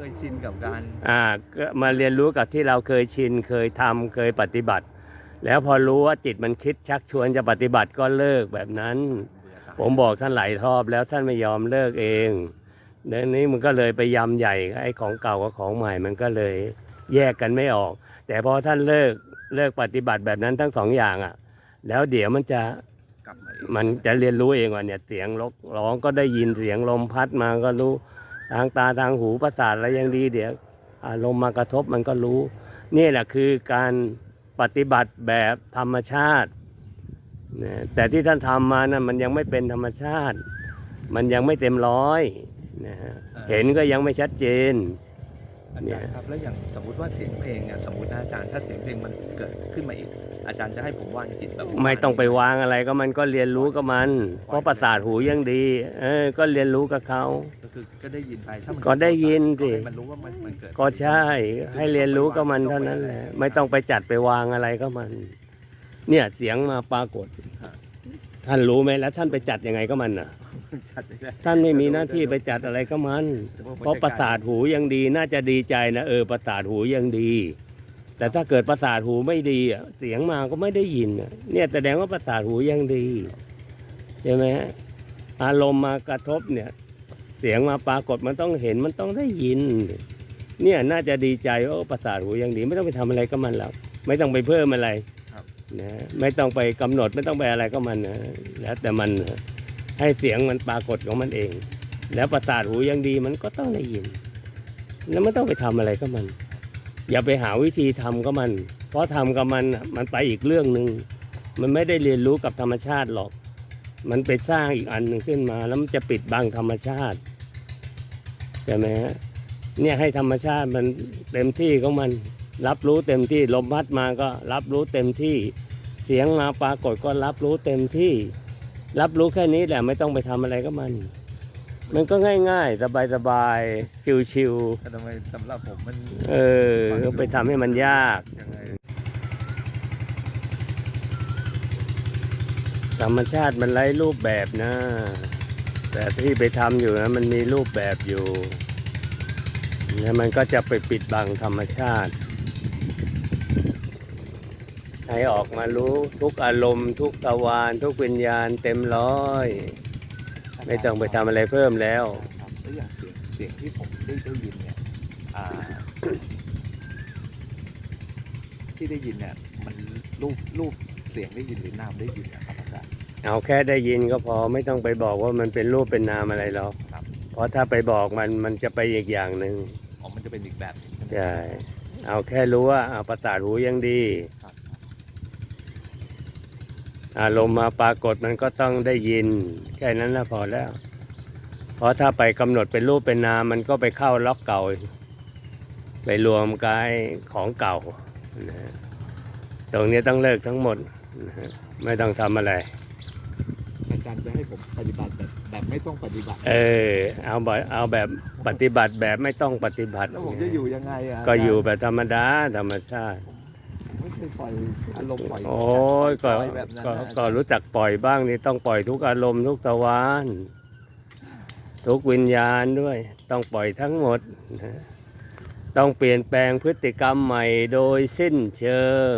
เคยชินกับการอ่าก็มาเรียนรู้กับที่เราเคยชิน เคยทำเคยปฏิบัติ แล้วพอรู้ว่าจิตมันคิดชักชวนจะปฏิบัติก็เลิกแบบนั้นเบื่อสายผมบอกท่านหลายรอบแล้วท่านไม่ยอมเลิกเองเดี๋ยวนี้มันก็เลยไปยำใหญ่ไอ้ของเก่ากับของใหม่มันก็เลยแยกกันไม่ออก แต่พอท่านเลิกเลิกปฏิบัติแบบนั้นทั้งสองอย่างอะ แล้วเดี๋ยวมันจะกลับมาเองมันจะเรียนรู้เองว่าเนี่ยเสียงลกร้องก็ได้ยินเสียงลมพัดมาก็รู้ ทางตาทางหูประสาทอะไรยังดีเดี๋ยวอารมณ์มากระทบมันก็รู้ นี่แหละคือการปฏิบัติแบบธรรมชาตินะแต่ที่ท่านทำมานะั่นมันยังไม่เป็นธรรมชาติ มันยังไม่เต็มร้อยนะฮะเห็นก็ยังไม่ชัดเจนอาจารย์ครับแล้วอย่างสมมติว่าเสียงเพลงอะสมมตินะอาจารย์ถ้าเสียงเพลงมันเกิดขึ้นมาอีก อาจารย์จะให้ผมวางจิตแบบไม่ต้องไปวางอะไรก็มันก็เรียนรู้กับมัน เพราะประสาทหูยังดี เออ ก็เรียนรู้กับเขาก็คือก็ได้ยินไปถ้ามันก็ได้ยินสิก็ให้มันรู้ว่ามันมันเกิดก็ใช่ ให้เรียนรู้กับมันเท่านั้นแหละไม่ต้องไปจัดไปวางอะไรก็มัน เนี่ยเสียงมาปรากฏ ท่านรู้ไหมแล้ว ท่านไปจัดยังไงก็มันน่ะชัดไม่ได้ท่านไม่มีหน้าที่ไปจัดอะไรก็มัน เพราะประสาทหูยังดีน่าจะดีใจนะเออประสาทหูยังดี แต่ถ้าเกิดประสาทหูไม่ดีอะเสียงมาก็ไม่ได้ยินอะเนี่ยแสดงว่าประสาทหูยังดีใช่ไหมฮะอารมณ์มากระทบเนี่ย เสียงมาปรากฏมันต้องเห็นมันต้องได้ยิน เนี่ยน่าจะดีใจว่าโอ้ประสาทหูยังดี ไม่ต้องไปทำอะไรก็มันแล้วไม่ต้องไปเพิ่มอะไรนะไม่ต้องไปกำหนดไม่ต้องไปอะไรก็มันนะแล้วแต่มันนะให้เสียงมันปรากฏของมันเอง แล้วประสาทหูยังดีมันก็ต้องได้ยิน แล้วไม่ต้องไปทำอะไรก็มัน อย่าไปหาวิธีทำก็มัน เพราะทำกับมันมันไปอีกเรื่องหนึ่งมันไม่ได้เรียนรู้กับธรรมชาติหรอก มันไปสร้างอีกอันหนึ่งขึ้นมา แล้วมันจะปิดบังธรรมชาติใช่ไหมฮะเนี่ยให้ธรรมชาติมันเต็มที่ของมัน รับรู้เต็มที่ลมพัดมาก็รับรู้เต็มที่ เสียงมาปรากฏก็รับรู้เต็มที่ รับรู้แค่นี้แหละไม่ต้องไปทำอะไรก็มัน มันก็ง่ายๆ สบายๆชิวแต่ทำไมสำหรับผมมันๆเออก็ไปทำให้มันยากยังไงธรรมชาติมันไร้รูปแบบนะ แต่ที่ไปทำอยู่นะมันมีรูปแบบอยู่แล้วมันก็จะไปปิดบังธรรมชาติ ให้ออกมารู้ทุกอารมณ์ ทุกตะวาน ทุกวิญญาณเต็มร้อย ไม่ต้องไปทำอะไรเพิ่มแล้วครับแล้วอย่างเสียงเสียงที่ผมได้ได้ยินเนี่ยอ่าที่ได้ยินเนี่ยมันรูปรูปเสียงได้ยินหรือนามได้ยินนะครับอาจารย์ เอาแค่ได้ยินก็พอไม่ต้องไปบอกว่ามันเป็นรูปเป็นนามอะไรหรอกครับ เพราะถ้าไปบอกมันมันจะไปอีกอย่างหนึ่งอ๋อมันจะเป็นอีกแบบหนึ่งใช่ไหม ใช่เอาแค่รู้ว่าเอาประสาทหูยังดีครับ อารมณ์มาปรากฏมันก็ต้องได้ยิน แค่นั้นละพอแล้ว เพราะถ้าไปกำหนดเป็นรูปเป็นนามมันก็ไปเข้าล็อกเก่า ไปรวมกายของเก่านะฮะตรงนี้ต้องเลิกทั้งหมดนะฮะไม่ต้องทำอะไรอาจารย์จะให้ผมปฏิบัติแบบแบบไม่ต้องปฏิบัติ เออ เอาแบบเอาแบบปฏิบัติแบบไม่ต้องปฏิบัติแล้วผมจะอยู่ยังไงอะก็อยู่แบบธรรมดาธรรมชาติไม่เคย ปล่อยอารมณ์ปล่อย โอ้ยก็ปล่อยแบบนั้นก็นะ ก็รู้จักปล่อยบ้างนี่ต้องปล่อยทุกอารมณ์ทุกตะวันทุกวิญญาณด้วย ต้องปล่อยทั้งหมดนะต้องเปลี่ยนแปลงพฤติกรรมใหม่โดยสิ้นเชิง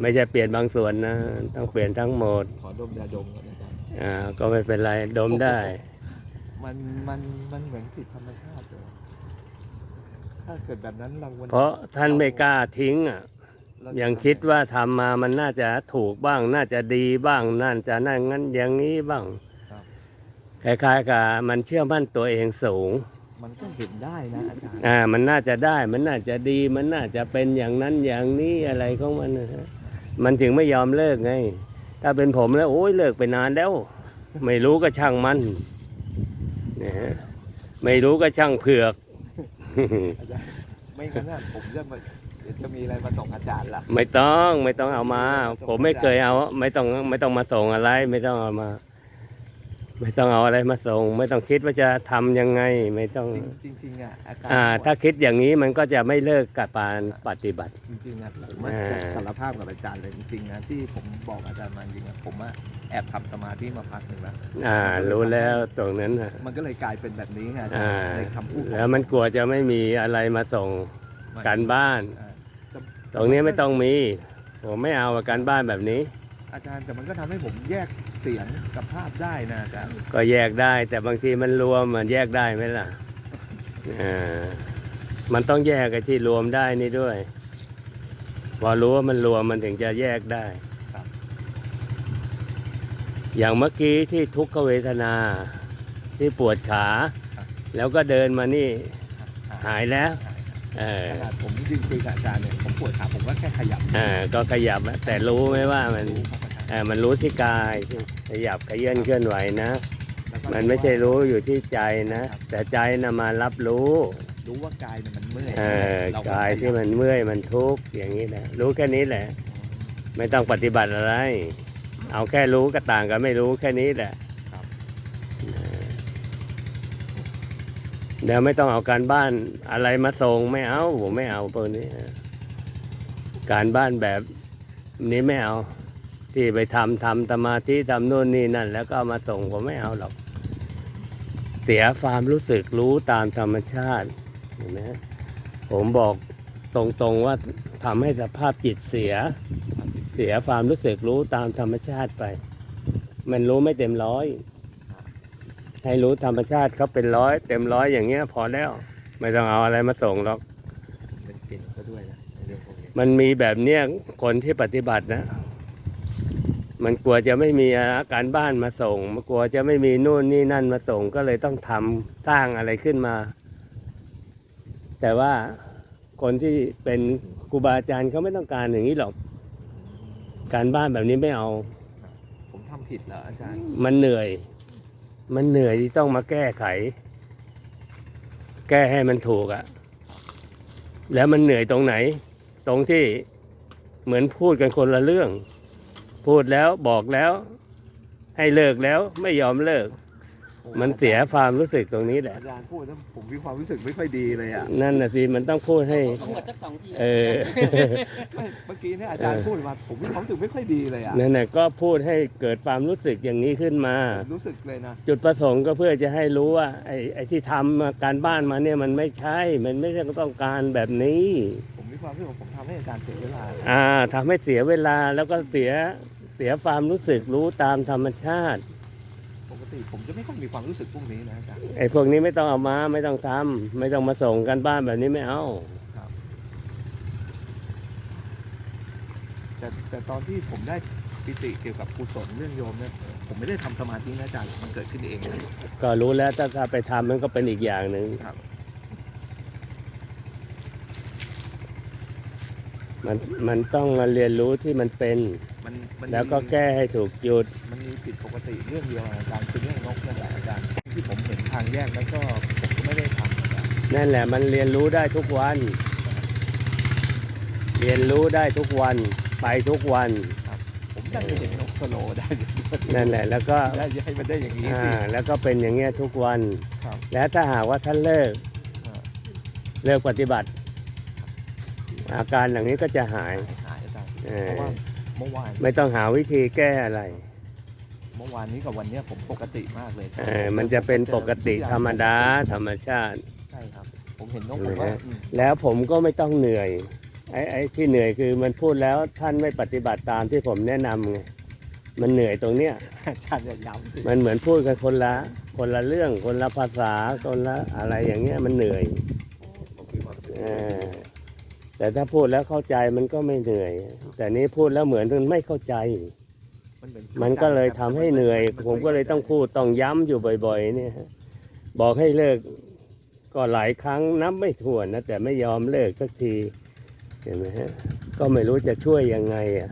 ไม่ใช่เปลี่ยนบางส่วนนะ ต้องเปลี่ยนทั้งหมดขอดมยาดมก่อนอาจารย์อ่าก็ไม่เป็นไรดมได้ มันมันมันเหมือนผิดธรรมชาติเลยถ้าเกิดแบบนั้นเราวันเพราะท่านไม่กล้าทิ้งอะเราจะ ยังคิดว่าทำมามันน่าจะถูกบ้าง น่าจะดีบ้างน่าจะนั่นงั้นอย่างนี้บ้างคล้ายๆกับมันเชื่อมั่นตัวเองสูง มันก็เห็นได้นะอาจารย์อ่า มันน่าจะได้ มันน่าจะดี มันน่าจะเป็นอย่างนั้นอย่างนี้อะไรของมันนะฮะมันถึงไม่ยอมเลิกไง ถ้าเป็นผมแล้วโอ้ยเลิกไปนานแล้ว ไม่รู้ก็ช่างมันนะฮะไม่รู้ก็ช่างเผือก อาจารย์ไม่งั้นน่ะผมจะมาเดี๋ยวจะมีอะไรมาส่งอาจารย์ล่ะ ไม่ต้องไม่ต้องเอามา ผมไม่เคยเอา ไม่ต้องไม่ต้องมาส่งอะไร ไม่ต้องเอามา ไม่ต้องเอาอะไรมาส่ง ไม่ต้องคิดว่าจะทำยังไง ไม่ต้อง จริงจริงๆอะอาการอ่าผมอะถ้าคิดอย่างนี้มันก็จะไม่เลิกกับการปฏิบัติ จริงๆนะผมว่าอ่า จะสารภาพกับอาจารย์เลยจริงๆนะที่ผมบอกอาจารย์มาจริงๆนะผมว่าแอบทำสมาธิมาพักหนึ่งแล้วอ่า รู้แล้วตรงนั้นนะมันก็เลยกลายเป็นแบบนี้ไงอาจารอ่า ย์ในคำพูดของแล้วมันกลัวจะไม่มีอะไรมาส่งการบ้าน อ่าแต่ตรงนี้ไม่ต้องมี ผมไม่เอาการบ้านแบบนี้ อาจารย์แต่มันก็ทำให้ผมแยกเสียงกับภาพได้นะอาจารย์ก็แยกได้แต่บางทีมันรวมมันแยกได้ไหมล่ะอ่ามันต้องแยกไอ้ที่รวมได้นี่ด้วย พอรู้ว่ามันรวมมันถึงจะแยกได้ อย่างเมื่อกี้ที่ทุกขเวทนา ที่ปวดขา แล้วก็เดินมานี่หายแล้ว เออขนาดผมยืนคุยกับอาจารย์เนี่ยผมปวดขาผมก็แค่ขยับอ่าก็ขยับอะแต่รู้ไหมว่ามันรู้ครับอาจารย์อ่ามันรู้ที่กายขยับขยื่นเคลื่อนไหวนะ แล้วก็มันไม่ใช่รู้อยู่ที่ใจนะ แต่ใจนะมารับรู้ รู้ว่ากายเนี่ยมันเมื่อยเออเรากายที่มันเมื่อยมันทุกข์อย่างนี้แหละรู้แค่นี้แหละ ไม่ต้องปฏิบัติอะไร เอาแค่รู้ก็ต่างกันไม่รู้แค่นี้แหละเออ เดี๋ยวไม่ต้องเอาการบ้านอะไรมาส่งไม่เอาผมไม่เอาพวกนี้ การบ้านแบบนี้ไม่เอา ที่ไปทำทำสมาธิทำนู่นนี่นั่น แล้วก็ามาส่งผมไม่เอาหรอก เสียความรู้สึกรู้ตามธรรมชาติเห็นไหมผมบอกตรงๆว่าทำให้สภาพจิตเสีย เสียความรู้สึกรู้ตามธรรมชาติไป มันรู้ไม่เต็มร้อย ให้รู้ธรรมชาติเขาเป็นร้อยเต็มร้อยอย่างเงี้ย พอแล้ว ไม่ต้องเอาอะไรมาส่งหรอกเป็นเก่งซะด้วยนะในเรื่องพวกนี้มันมีแบบเนี้ยคนที่ปฏิบัตินะ มันกลัวจะไม่มีอาการบ้านมาส่ง มันกลัวจะไม่มีนู่นนี่นั่นมาส่งก็เลยต้องทำสร้างอะไรขึ้นมา แต่ว่าคนที่เป็นครูบาอาจารย์เขาไม่ต้องการอย่างนี้หรอก การบ้านแบบนี้ไม่เอา ผมทำผิดเหรออาจารย์ มันเหนื่อย มันเหนื่อยที่ต้องมาแก้ไข แก้ให้มันถูกอะแล้วมันเหนื่อยตรงไหน ตรงที่เหมือนพูดกันคนละเรื่อง พูดแล้วบอกแล้ว ให้เลิกแล้วไม่ยอมเลิก มันเสียความรู้สึกตรงนี้แหละอาจารย์พูดแล้วผมมีความรู้สึกไม่ค่อยดีเลยอะนั่นน่ะสิมันต้องพูดให้ ทั้งหมดสักสองทีเออไม่เมื่อกี้เนี่ยอาจารย์พูดมาผมมีความรู้สึกไม่ค่อยดีเลยอะนั่นน่ะก็พูดให้เกิดความรู้สึกอย่างนี้ขึ้นมา ผมรู้สึกเลยนะจุดประสงค์ก็เพื่อจะให้รู้ว่า ไอ้ไอ้ที่ทำมาการบ้านมาเนี่ยมันไม่ใช่ มันไม่ใช่ต้องการแบบนี้ ผมมีความรู้สึกว่าผมทำให้อาจารย์เสียเวลาอ่าทำให้เสียเวลาแล้วก็เสียเสียความรู้สึกรู้ตามธรรมชาติปก ติผมจะไม่ค่อยมีความรู้สึกพวกนี้นะอาจารย์ ไอ้พวกนี้ไม่ต้องเอามาไม่ต้องทำไม่ต้องมาส่งกันบ้านแบบนี้ไม่เอา แต่แต่ตอนที่ผมได้ปิติเกี่ยวกับกุศลเรื่องโยมเนี่ยผมไม่ได้ทำสมาธินะอาจารย์มันเกิดขึ้นเองนะ ก็รู้แล้วถ้าถ้าไปทำมันก็เป็นอีกอย่างหนึ่งครับ มันมันต้องมาเรียนรู้ที่มันเป็น มันมันแล้วก็มีแก้ให้ถูกจุด มันมีผิดปกติเรื่องเดียวอาจารย์คือเรื่องนกนั่นแหละอาจารย์ที่ผมเห็นทางแยกแล้วก็ผมก็ไม่ได้ทำอาจารย์นั่นแหละมันเรียนรู้ได้ทุกวัน เรียนรู้ได้ทุกวัน ไปทุกวัน ผมอยากจะเห็นนกสโลว์ได้นั่นแหละแล้วก็ได้ให้มันได้อย่างนี้อ่าสิ แล้วก็เป็นอย่างเงี้ยทุกวัน ครับแล้วถ้าหากว่าท่านเลิก อ่า เลิกปฏิบัติ อาการอย่างนี้ก็จะหาย หายอาจารย์เอเพอราะว่าเมื่อวานไม่ต้องหาวิธีแก้อะไร เมื่อวานนี้กับวันเนี้ยผมปกติมากเลยเออมันจะเป็นปกติธรรมดาธรรมชาติ ใช่ครับ ผมเห็นนกผมว่าอืมแล้วผมก็ไม่ต้องเหนื่อยไอ้ไอ้ที่เหนื่อยคือมันพูดแล้วท่านไม่ปฏิบัติตามที่ผมแนะนำไงมันเหนื่อยตรงเนี้ย อาจารย์อย่าย้ำสิมันเหมือนพูดกันคนละ คนละเรื่องคนละภาษาคนละอะไรอย่างเงี้ยมันเหนื่อยผมมีความรู้สึกเออ แต่ถ้าพูดแล้วเข้าใจมันก็ไม่เหนื่อย แต่นี้พูดแล้วเหมือนมันไม่เข้าใจ มันเหมือนมันก็เลยทำให้เหนื่อย ผมก็เลยต้องพูดต้องย้ำอยู่บ่อยๆ เนี่ยฮะบอกให้เลิกก็หลายครั้งนับไม่ถ้วนนะแต่ไม่ยอมเลิกสักทีเห็นไหมฮะก็ไม่รู้จะช่วยยังไงอะ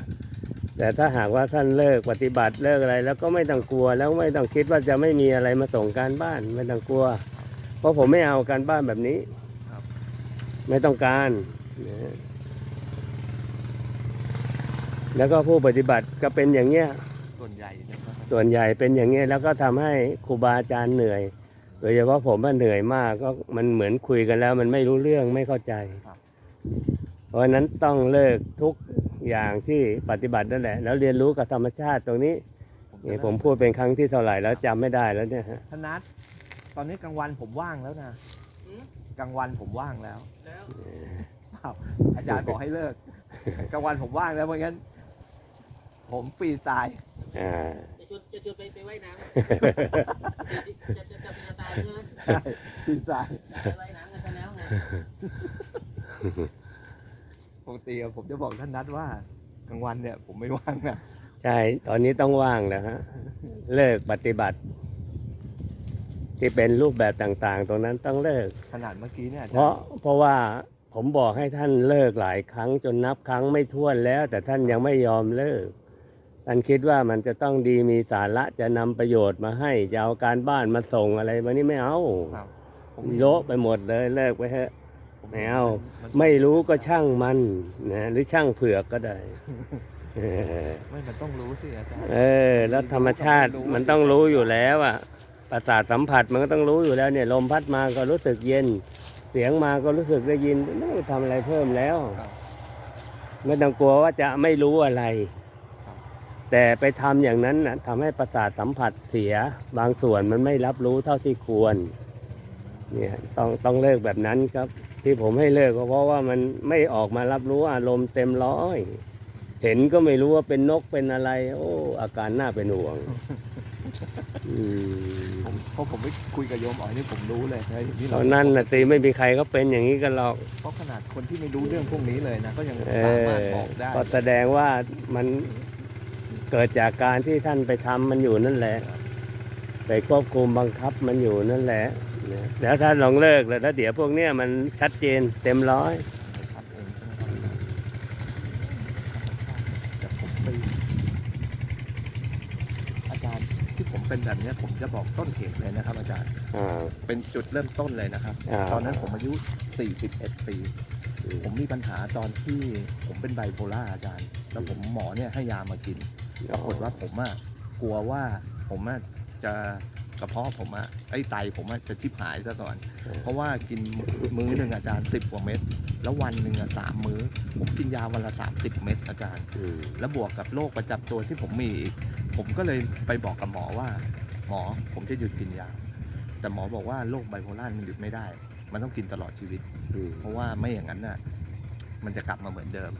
แต่ถ้าหากว่าท่านเลิกปฏิบัติเลิกอะไร แล้วก็ไม่ต้องกลัวแล้วไม่ต้องคิดว่าจะไม่มีอะไรมาส่งการบ้านไม่ต้องกลัว เพราะผมไม่เอาการบ้านแบบนี้ไม่ต้องการนะฮะ แล้วก็ผู้ปฏิบัติก็เป็นอย่างเงี้ย ส่วนใหญ่นะครับส่วนใหญ่เป็นอย่างนี้แล้วก็ทำให้ครูบาอาจารย์เหนื่อย โดยเฉพาะผมว่าเหนื่อยมากก็มันเหมือนคุยกันแล้ว มันไม่รู้เรื่องไม่เข้าใจ เพราะฉะนั้นต้องเลิกทุกอย่างที่ปฏิบัตินั่นแหละ แล้วเรียนรู้กับธรรมชาติตรงนี้นี่ผมพูดเป็นครั้งที่เท่าไหร่แล้วจำไม่ได้แล้วเนี่ยฮะธนัทตอนนี้กลางวันผมว่างแล้วนะหืมกลางวันผมว่างแล้วแล้วอ้าวอาจารย์บอกให้เลิกกลางวันผมว่างแล้วเพราะงั้น ผมปีตายอ่าจะชวนจะชวนไปไปว่ายน้ำจะจะจะจะตายใช่ไหมปีตายไปว่ายน้ำกันซะแล้วไงปกติอะผมจะบอกท่านนัทว่ากลางวันเนี่ย ผมไม่ว่างนะใช่ ตอนนี้ต้องว่างแล้วฮะ เลิกปฏิบัติ ที่เป็นรูปแบบต่างๆ ตรงนั้นต้องเลิก ขนาดเมื่อกี้เนี่ยอาเพจารราะย์เพราะว่า ผมบอกให้ท่านเลิกหลายครั้งจนนับครั้งไม่ถ้วนแล้ว แต่ท่านยังไม่ยอมเลิกท่านคิดว่ามันจะต้องดีมีสาระจะนำประโยชน์มาให้จะเอาการบ้านมาส่งอะไรมานี่ไม่เอาครับผมโละไปหมดเลยเลิกไปเถอะผไม่เอานไม่รู้ก็ช่างมันนะหรือช่างเผือกก็ได้ เออไม่มันต้องรู้สิอาจารย์เออ แล้วธรรมชาติมันต้องรู้อยู่แล้วอะประสาทสัมผัสมันก็ต้องรู้อยู่แล้วเนี่ย ลมพัดมาก็รู้สึกเย็น เสียงมาก็รู้สึกได้ยินไม่ต้องทำอะไรเพิ่มแล้ว ครับ ไม่ต้องกลัวว่าจะไม่รู้อะไร ครับ แต่ไปทำอย่างนั้นนะทำให้ประสาทสัมผัสเสีย บางส่วนมันไม่รับรู้เท่าที่ควร เนี่ยต้องต้องเลิกแบบนั้นครับ ที่ผมให้เลิกก็เพราะว่ามันไม่ออกมารับรู้อารมณ์เต็มร้อย เห็นก็ไม่รู้ว่าเป็นนกเป็นอะไร โอ้อาการน่าเป็นห่วง อืมผมเพราะผมไม่คุยกับโยมอ๋อยนี่ผมรู้เลยนะนี่ตอนนั้นนะสิไม่มีใครก็เป็นอย่างนี้กันหรอกเพราะขนาดคนที่ไม่รู้เรื่องพวกนี้เลยนะก็ยังเอสามารถอบอกได้ก็แสดงว่ามันเกิดจากการที่ท่านไปทำมันอยู่นั่นแหละ ไปควบคุมบังคับมันอยู่นั่นแหละเนี่ยแล้วถ้าลองเลิกแล้วถ้าเดี๋ยวพวกเนี้ยมันชัดเจนเต็มร้อย ครับเองใช่ไหมครับแต่ผมไปอาจารย์ที่ผม เป็นแบบเนี้ยผมจะบอกต้นเหตุเลยนะครับ อาจารย์ อ่า เป็นจุดเริ่มต้นเลยนะครับ อ่า ตอนนั้นผมอายุ 41 ปี ผมมีปัญหาตอนที่ผมเป็นไบโพล่าอาจารย์ แล้วผมหมอเนี่ยให้ยามากิน ปรากฏว่าผมอะกลัวว่าผมอะจะกระเพาะผมอะไอ้ไตผมอะจะชิบหายซะก่อนเพราะว่ากินมื้อหนึ่งอาจารย์สิบกว่าเม็ดแล้ววันหนึ่งอะสามมื้อ ผมกินยาวันละสามสิบเม็ดอาจารย์ อืมแล้วบวกกับโรคประจำตัวที่ผมมีอีก ผมก็เลยไปบอกกับหมอว่า หมอผมจะหยุดกินยา แต่หมอบอกว่าโรคไบโพล่ามันหยุดไม่ได้ มันต้องกินตลอดชีวิต เพราะว่าไม่อย่างนั้นน่ะมันจะกลับมาเหมือนเดิม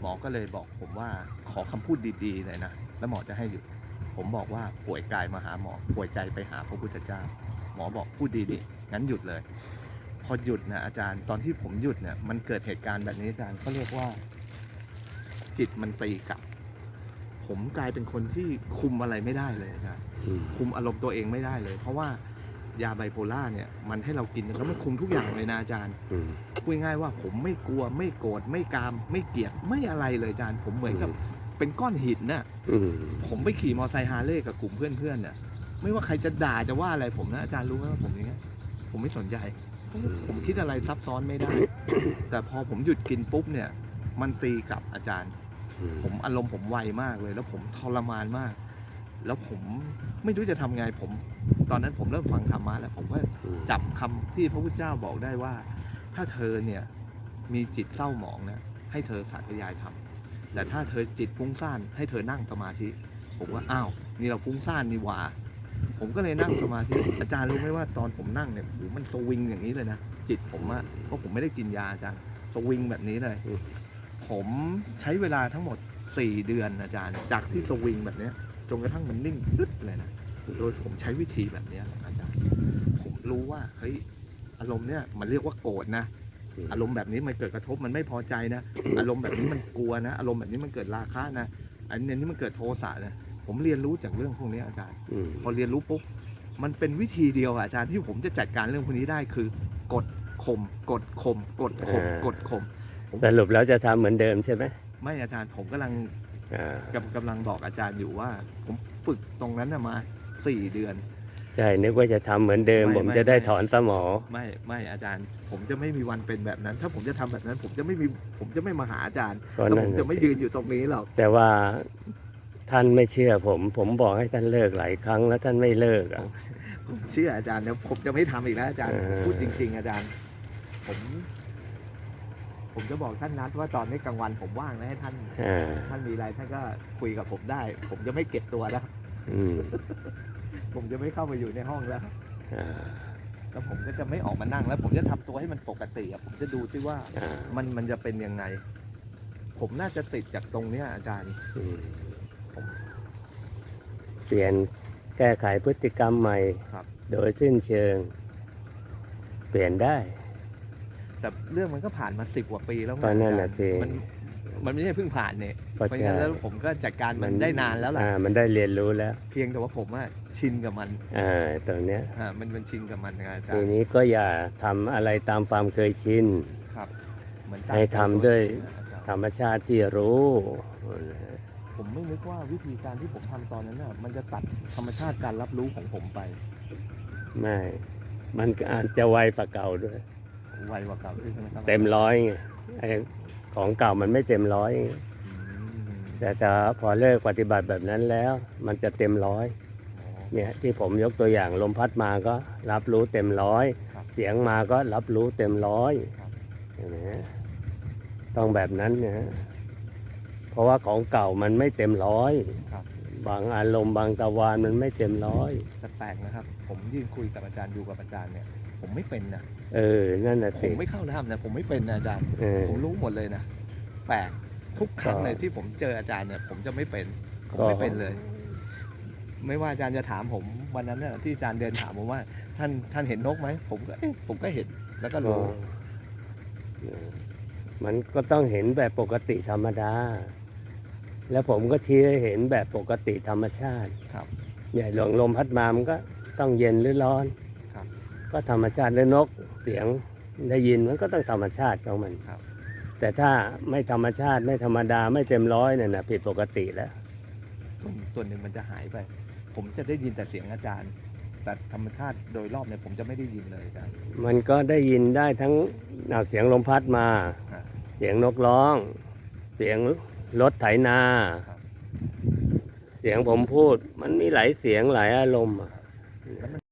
หมอก็เลยบอกผมว่าขอคำพูดดีๆเลยนะ แล้วหมอจะให้หยุด ผมบอกว่าป่วยกายมาหาหมอ ป่วยใจไปหาพระพุทธเจ้า หมอบอกพูดดีๆงั้นหยุดเลย พอหยุดนะอาจารย์ ตอนที่ผมหยุดเนี่ย มันเกิดเหตุการณ์แบบนี้อาจารย์เขาเรียกว่าจิตมันตีกลับ ผมกลายเป็นคนที่คุมอะไรไม่ได้เลยอาจารย์อืมคุมอารมณ์ตัวเองไม่ได้เลย เพราะว่ายาไบโพล่าเนี่ยมันให้เรากินแล้วมันคุมทุกอย่างเลยนะอาจารย์อืมพูดง่ายๆว่าผมไม่กลัวไม่โกรธไม่กาม ไม่เกลียดไม่อะไรเลยอาจารย์ ผมเหมือนกับเป็นก้อนหินน่ะอืมผมไปขี่มอเตอร์ไซค์ฮาร์เลย์กับกลุ่มเพื่อนๆเนี่ยไม่ว่าใครจะด่าจะว่าอะไรผมนะอาจารย์รู้ไหมว่าผมอย่างเงี้ยผมไม่สนใจ ผมคิดอะไรซับซ้อนไม่ได้ แต่พอผมหยุดกินปุ๊บเนี่ย มันตีกลับอาจารย์อืม ผมอารมณ์ผมไวมากเลย แล้วผมทรมานมาก แล้วผมไม่รู้จะทำไงผม ตอนนั้นผมเริ่มฟังธรรมะแล้วผมก็อืมจับคำที่พระพุทธเจ้าบอกได้ว่า ถ้าเธอเนี่ยมีจิตเศร้าหมองนะให้เธอสาธยายธรรมแต่ถ้าเธอจิตฟุ้งซ่านให้เธอนั่งสมาธิ ผมว่าอ้าวนี่เราฟุ้งซ่านนี่หว่า ผมก็เลยนั่งสมาธิอาจารย์รู้ไหมว่าตอนผมนั่งเนี่ยโอ้โหมันสวิงอย่างนี้เลยนะจิตผมอะเพราะผมไม่ได้กินยาอาจารย์สวิงแบบนี้เลย ผมใช้เวลาทั้งหมด 4 เดือนอาจารย์ จากที่สวิงแบบเนี้ยจนกระทั่งมันนิ่งปึ๊ดเลยนะโดยผมใช้วิธีแบบเนี้ยอาจารย์ ผมรู้ว่าเฮ้ยอารมณ์เนี้ยมันเรียกว่าโกรธนะ อารมณ์แบบนี้มันเกิดกระทบมันไม่พอใจนะ อารมณ์แบบนี้มันกลัวนะ อารมณ์แบบนี้มันเกิดราคะนะ อันนี้นี่มันเกิดโทสะนะ ผมเรียนรู้จากเรื่องพวกนี้อาจารย์อืมพอเรียนรู้ปุ๊บ มันเป็นวิธีเดียวอะอาจารย์ที่ผมจะจัดการเรื่องพวกนี้ได้คือกดข่มกดข่มกดข่มกดข่ มสรุปแล้วจะทำเหมือนเดิมใช่ไหมไม่อาจารย์ผมกำลังอ่ากำกำลังบอกอาจารย์อยู่ว่า ผมฝึกตรงนั้นน่ะมาสี่เดือน ใช่นึกว่าจะทำเหมือนเดิม ไม่ผมไม่จะได้ไม่ ถอนสมอ ไม่ไม่อาจารย์ ผมจะไม่มีวันเป็นแบบนั้น ถ้าผมจะทำแบบนั้น ผมจะไม่มีผมจะไม่มาหาอาจารย์ก็แล้วนั่ผนมจะไม่ยืนอยู่ตรงนี้หรอกแต่ว่าท่านไม่เชื่อผม ผมบอกให้ท่านเลิกหลายครั้งแล้วท่านไม่เลิกอะ ผมเชื่ออาจารย์เดี๋ยวผมจะไม่ทำอีกแล้วอาจารย์เออ ผมพูดจริง ๆ อาจารย์ ผม ผมจะบอกท่านนัดว่าตอนนี้กลางวันผมว่างนะให้ท่านอ่าท่านมีอะไรท่านก็คุยกับผมได้ ผมจะไม่เก็บตัวแล้วอืมผมจะไม่เข้ามาอยู่ในห้องแล้ว อ่าแล้วผมก็จะไม่ออกมานั่งแล้ว ผมจะทำตัวให้มันปกติอะผมจะดูซิว่าอ่ามันมันจะเป็นยังไง ผมน่าจะติดจากตรงเนี้ยอาจารย์ อืมเปลี่ยนแก้ไขพฤติกรรมใหม่ ครับ โดยสิ้นเชิง เปลี่ยนได้ แต่เรื่องมันก็ผ่านมาสิบกว่าปีแล้วไงก็นั่นอาน่ะจารย์สิมันมันไม่ใช่เพิ่งผ่านเนี่ยก็เพราะใช่งั้นแล้วผมก็จัดการมันได้นานแล้วแหละอ่ามันได้เรียนรู้แล้วเพียงแต่ว่าผมอะชินกับมันอ่าตรงเทีเนี้ย อ่ามันมันชินกับมันนะอาจารทีย์นี้ก็อย่าทำอะไรตามความเคยชิน ครับเหมือนตามให้ทำด้วยอาจารย์ ธรรมชาติที่รู้ ผมไม่นึกว่าวิธีการที่ผมทำตอนนั้นน่ะมันจะตัดธรรมชาติการรับรู้ของผมไป ไม่ มันอาจจะไวฝ่าเก่าด้วย ไวกว่าเก่าด้วยใช่ไหมครับเต็มร้อยไงไอ้ของเก่ามันไม่เต็มร้อยไงอืมแต่ถ้าพอเลิกปฏิบัติแบบนั้นแล้ว มันจะเต็มร้อยอ๋อเนี่ยที่ผมยกตัวอย่างลมพัดมาก็รับรู้เต็มร้อยครับเสียงมาก็รับรู้เต็มร้อยครับเห็นไหมต้องแบบนั้นนะฮะเพราะว่าของเก่ามันไม่เต็มร้อยครับบางอารมณ์บางตะวันมันไม่เต็มร้อยแต่แปลกนะครับ ผมยืนคุยกับอาจารย์อยู่กับอาจารย์เนี่ย ผมไม่เป็นนะเออ นั่นน่ะผสิ มไม่เข้าถ้ำนะผมไม่เป็นนะอาจารย์ เออ ผมรู้หมดเลยนะแปลกทุกครั้งก็เลยที่ผมเจออาจารย์เนี่ย ผมจะไม่เป็น ผมก็ไม่เป็นเลย ไม่ว่าอาจารย์จะถามผมวันนั้นน่ะที่อาจารย์เดินถามผมว่า ท่านท่านเห็นนกไหมผมก็เอ๊ะผมก็เห็นแล้วก็ก็รู้ เออมันก็ต้องเห็นแบบปกติธรรมดา แล้วผมก็ชี้ให้เห็นแบบปกติธรรมชาติครับ ใหญ่หลวงลมพัดมามันก็ต้องเย็นหรือร้อนครับ ก็ธรรมชาติหรือนกเสียงได้ยินมันก็ต้องธรรมชาติของมันครับ แต่ถ้าไม่ธรรมชาติไม่ธรรมดาไม่เต็มร้อยเนี่ยนะผิดปกติแล้วส่วนส่วนหนึ่งมันจะหายไป ผมจะได้ยินแต่เสียงอาจารย์ แต่ธรรมชาติโดยรอบเนี่ยผมจะไม่ได้ยินเลยอาจารย์ มันก็ได้ยินได้ทั้งอ่าเสียงลมพัดมา ครับ เสียงนกร้อง เสียงรถไถนา ครับ เสียงผมพูด มันมีหลายเสียงหลายอารมณ์อะ